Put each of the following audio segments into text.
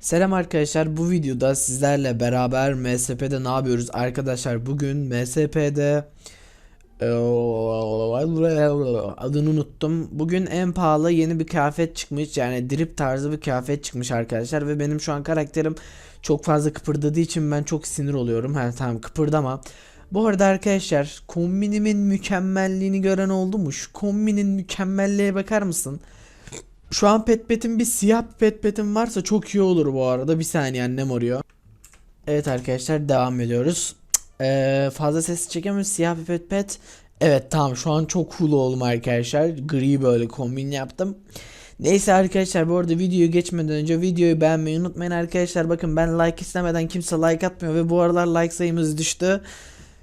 Selam arkadaşlar bu videoda sizlerle beraber MSP'de ne yapıyoruz? Arkadaşlar bugün MSP'de eee, adını unuttum. Bugün en pahalı yeni bir kıyafet çıkmış yani drip tarzı bir kıyafet çıkmış arkadaşlar ve benim şu an karakterim çok fazla kıpırdadığı için ben çok sinir oluyorum. Ha tamam kıpırdama. Bu arada arkadaşlar kombinimin mükemmelliğini gören oldu mu? Şu kombinin mükemmelliğe bakar mısın şu an pet petin bir siyah bir pet petin varsa çok iyi olur bu arada. Bir saniye annem arıyor. Evet arkadaşlar devam ediyoruz. Ee, fazla ses çekemiyoruz. Siyah bir pet. Evet tamam şu an çok cool oldum arkadaşlar. Gri böyle kombin yaptım. Neyse arkadaşlar bu arada videoyu geçmeden önce videoyu beğenmeyi unutmayın arkadaşlar. Bakın ben like istemeden kimse like atmıyor ve bu aralar like sayımız düştü.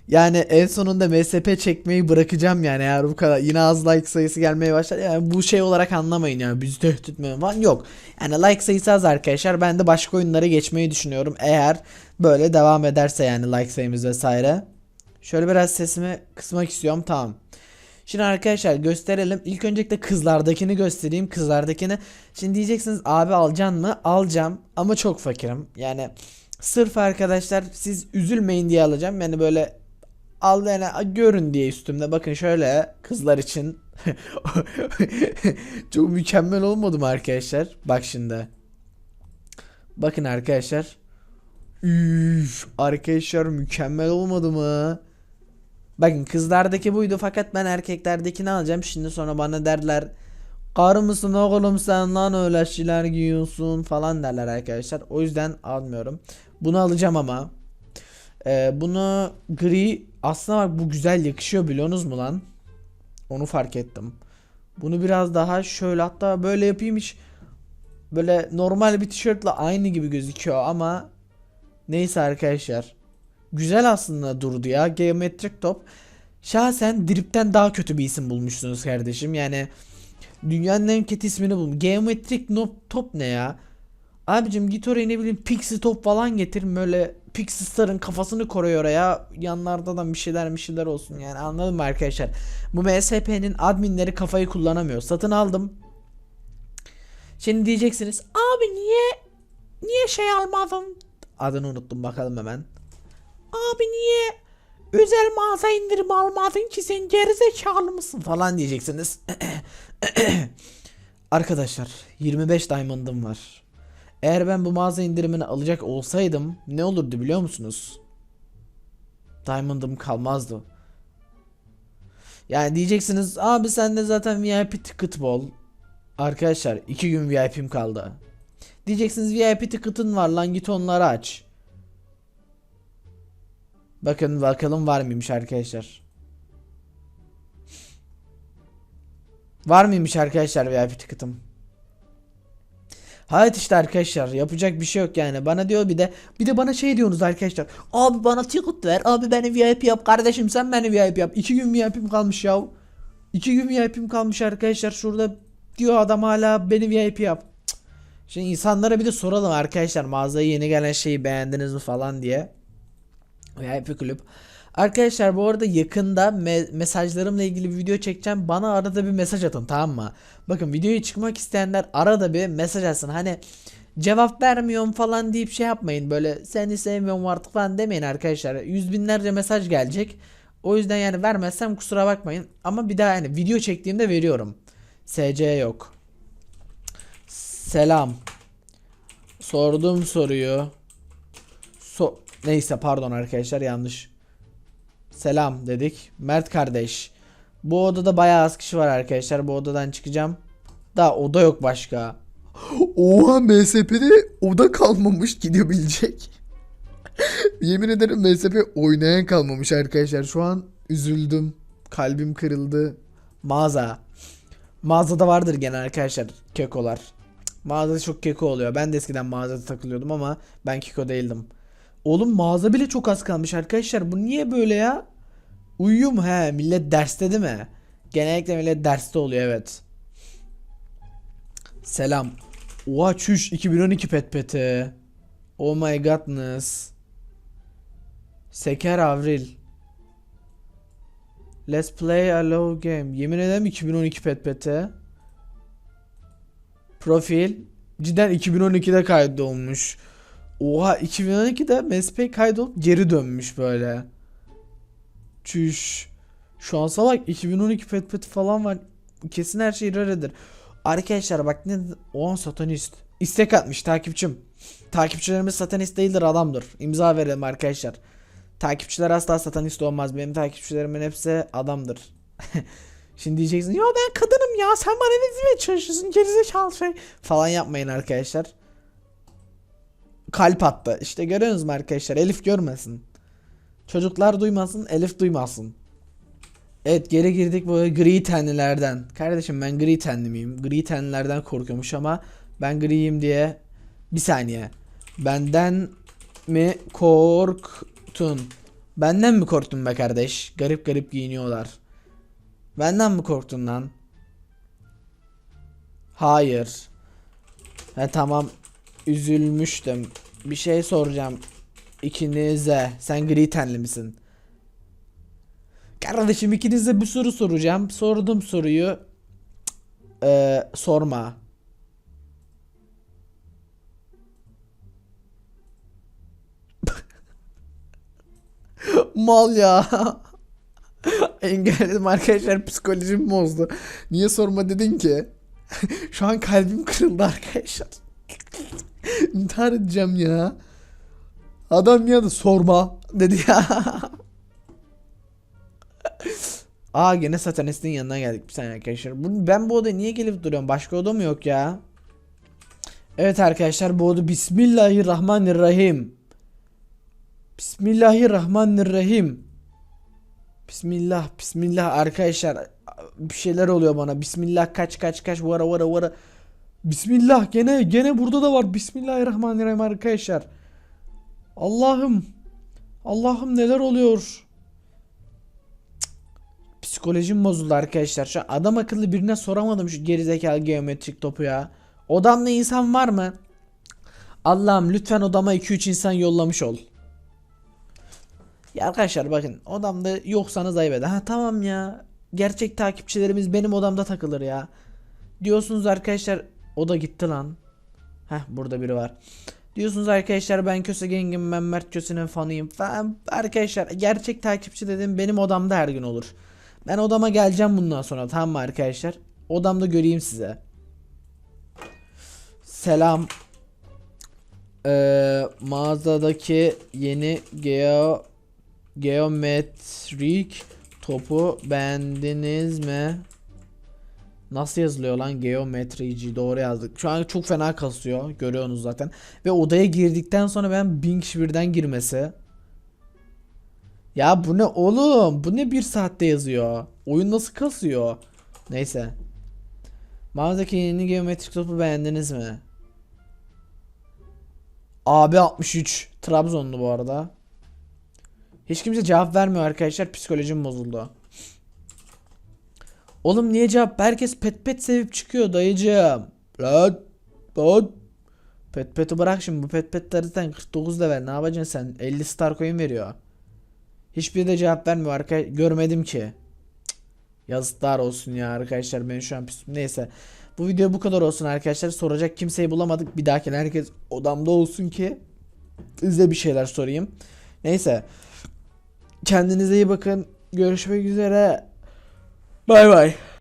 Yani en sonunda MSP çekmeyi bırakacağım yani eğer bu kadar yine az like sayısı gelmeye başlar yani bu şey olarak anlamayın yani bizi tehdit etmeyin falan yok. Yani like sayısı az arkadaşlar ben de başka oyunlara geçmeyi düşünüyorum eğer böyle devam ederse yani like sayımız vesaire. Şöyle biraz sesimi kısmak istiyorum tamam. Şimdi arkadaşlar gösterelim. İlk öncelikle kızlardakini göstereyim. Kızlardakini. Şimdi diyeceksiniz abi alacaksın mı? Alacağım ama çok fakirim. Yani sırf arkadaşlar siz üzülmeyin diye alacağım. Yani böyle al yani görün diye üstümde. Bakın şöyle kızlar için. Çok mükemmel olmadı mı arkadaşlar? Bak şimdi. Bakın arkadaşlar. Üf, arkadaşlar mükemmel olmadı mı? Bakın kızlardaki buydu fakat ben erkeklerdekini alacağım. Şimdi sonra bana derler Karı mısın oğlum sen lan öyle şeyler giyiyorsun falan derler arkadaşlar. O yüzden almıyorum. Bunu alacağım ama. Ee, bunu gri aslında bak bu güzel yakışıyor biliyorsunuz mu lan? Onu fark ettim. Bunu biraz daha şöyle hatta böyle yapayım hiç böyle normal bir tişörtle aynı gibi gözüküyor ama neyse arkadaşlar. Güzel aslında durdu ya. Geometrik top. Şahsen Drip'ten daha kötü bir isim bulmuşsunuz kardeşim. Yani dünyanın en kötü ismini bulmuş. Geometrik top ne ya? Abicim git oraya ne bileyim Pixie top falan getir. Böyle Pixie Star'ın kafasını koruyor oraya. Yanlarda da bir şeyler bir şeyler olsun yani. Anladın mı arkadaşlar? Bu MSP'nin adminleri kafayı kullanamıyor. Satın aldım. Şimdi diyeceksiniz abi niye niye şey almadın? Adını unuttum bakalım hemen. Abi niye özel mağaza indirim almadın ki? Sen gerizekalı mısın? falan diyeceksiniz. Arkadaşlar 25 diamond'ım var eğer ben bu mağaza indirimini alacak olsaydım ne olurdu biliyor musunuz? Diamond'ım kalmazdı. Yani diyeceksiniz abi sende zaten VIP ticket bol. Arkadaşlar 2 gün VIP'm kaldı. Diyeceksiniz VIP ticket'ın var lan git onları aç. Bakın bakalım var mıymış arkadaşlar. Var mıymış arkadaşlar VIP ticket'ım? Hayat işte arkadaşlar yapacak bir şey yok yani. Bana diyor bir de bir de bana şey diyorsunuz arkadaşlar. Abi bana ticket ver abi beni VIP yap. Kardeşim sen beni VIP yap. 2 gün VIP'im kalmış ya 2 gün VIP'im kalmış arkadaşlar. Şurada diyor adam hala beni VIP yap. Cık. Şimdi insanlara bir de soralım arkadaşlar. Mağazaya yeni gelen şeyi beğendiniz mi falan diye. VIP kulüp Arkadaşlar bu arada yakında me- mesajlarımla ilgili bir video çekeceğim. Bana arada bir mesaj atın tamam mı? Bakın videoya çıkmak isteyenler arada bir mesaj atsın. Hani cevap vermiyorum falan deyip şey yapmayın. Böyle seni sevmiyorum artık falan demeyin arkadaşlar. Yüz binlerce mesaj gelecek. O yüzden yani vermezsem kusura bakmayın. Ama bir daha yani video çektiğimde veriyorum. SC yok. Selam. Sorduğum soruyu so Neyse pardon arkadaşlar yanlış. Selam dedik. Mert kardeş. Bu odada bayağı az kişi var arkadaşlar. Bu odadan çıkacağım. Da oda yok başka. Oha MSP'de oda kalmamış gidebilecek. Yemin ederim MSP oynayan kalmamış arkadaşlar. Şu an üzüldüm. Kalbim kırıldı. Mağaza. Mağazada vardır gene arkadaşlar kekolar. Mağazada çok keko oluyor. Ben de eskiden mağazada takılıyordum ama ben keko değildim. Oğlum mağaza bile çok az kalmış arkadaşlar. Bu niye böyle ya? Uyuyor mu he? Millet derste değil mi? Genellikle millet derste oluyor evet. Selam. Oha çüş 2012 pet peti. Oh my godness. Seker Avril. Let's play a low game. Yemin ederim 2012 pet peti. Profil. Cidden 2012'de kaydolmuş. Oha 2012'de Mespay kaydolup geri dönmüş böyle. Çüş. Şansa bak 2012 pet pet falan var. Kesin her şey raredir. Arkadaşlar bak ne o an satanist. İstek atmış takipçim. Takipçilerimiz satanist değildir adamdır. İmza verelim arkadaşlar. Takipçiler asla satanist olmaz. Benim takipçilerimin hepsi adamdır. Şimdi diyeceksin ya ben kadınım ya sen bana ne demeye çalışıyorsun gerizekalı şey falan yapmayın arkadaşlar. Kalp attı. İşte görüyorsunuz mu arkadaşlar Elif görmesin. Çocuklar duymasın Elif duymasın. Evet geri girdik bu gri tenlilerden. Kardeşim ben gri tenli miyim? Gri tenlilerden korkuyormuş ama ben griyim diye bir saniye. Benden mi korktun? Benden mi korktun be kardeş? Garip garip giyiniyorlar. Benden mi korktun lan? Hayır. He tamam. Üzülmüştüm. Bir şey soracağım. İkinize. Sen gri tenli misin? Kardeşim ikinize bir soru soracağım. Sordum soruyu. Ee, sorma. Mal ya. Engelledim arkadaşlar psikolojim bozdu. Niye sorma dedin ki? Şu an kalbim kırıldı arkadaşlar. İntihar edeceğim ya. Adam ya da sorma dedi ya. Aa gene satanistin yanına geldik bir saniye arkadaşlar. Ben bu odaya niye gelip duruyorum? Başka oda mı yok ya? Evet arkadaşlar bu oda Bismillahirrahmanirrahim. Bismillahirrahmanirrahim. Bismillah, bismillah arkadaşlar. Bir şeyler oluyor bana. Bismillah kaç kaç kaç vara vara vara. Bismillah gene gene burada da var. Bismillahirrahmanirrahim arkadaşlar. Allah'ım. Allah'ım neler oluyor? Cık. Psikolojim bozuldu arkadaşlar. Şu adam akıllı birine soramadım şu gerizekalı geometrik topu ya. Odamda insan var mı? Allah'ım lütfen odama 2-3 insan yollamış ol. Ya arkadaşlar bakın odamda yoksanız ayıp eder. Ha tamam ya. Gerçek takipçilerimiz benim odamda takılır ya. Diyorsunuz arkadaşlar o da gitti lan. Heh burada biri var. Diyorsunuz arkadaşlar ben Köse Geng'im ben Mert Köse'nin fanıyım falan. Arkadaşlar gerçek takipçi dedim benim odamda her gün olur. Ben odama geleceğim bundan sonra tamam mı arkadaşlar? Odamda göreyim size. Selam. Ee, mağazadaki yeni geo geometrik topu beğendiniz mi? Nasıl yazılıyor lan geometrici doğru yazdık. Şu an çok fena kasıyor görüyorsunuz zaten. Ve odaya girdikten sonra ben bin kişi birden girmesi. Ya bu ne oğlum? Bu ne bir saatte yazıyor? Oyun nasıl kasıyor? Neyse. Mağazadaki yeni geometrik topu beğendiniz mi? Abi 63 Trabzonlu bu arada. Hiç kimse cevap vermiyor arkadaşlar. Psikolojim bozuldu. Oğlum niye cevap? Herkes pet pet sevip çıkıyor dayıcığım. Lan. Lan. Pet pet'i bırak şimdi. Bu pet petler zaten 49 level. Ne yapacaksın sen? 50 star coin veriyor. Hiçbiri de cevap vermiyor arkadaşlar. Görmedim ki. Cık. Yazıklar olsun ya arkadaşlar. Ben şu an pis... Neyse. Bu video bu kadar olsun arkadaşlar. Soracak kimseyi bulamadık. Bir dahaki herkes odamda olsun ki size bir şeyler sorayım. Neyse. Kendinize iyi bakın. Görüşmek üzere. Bye bye.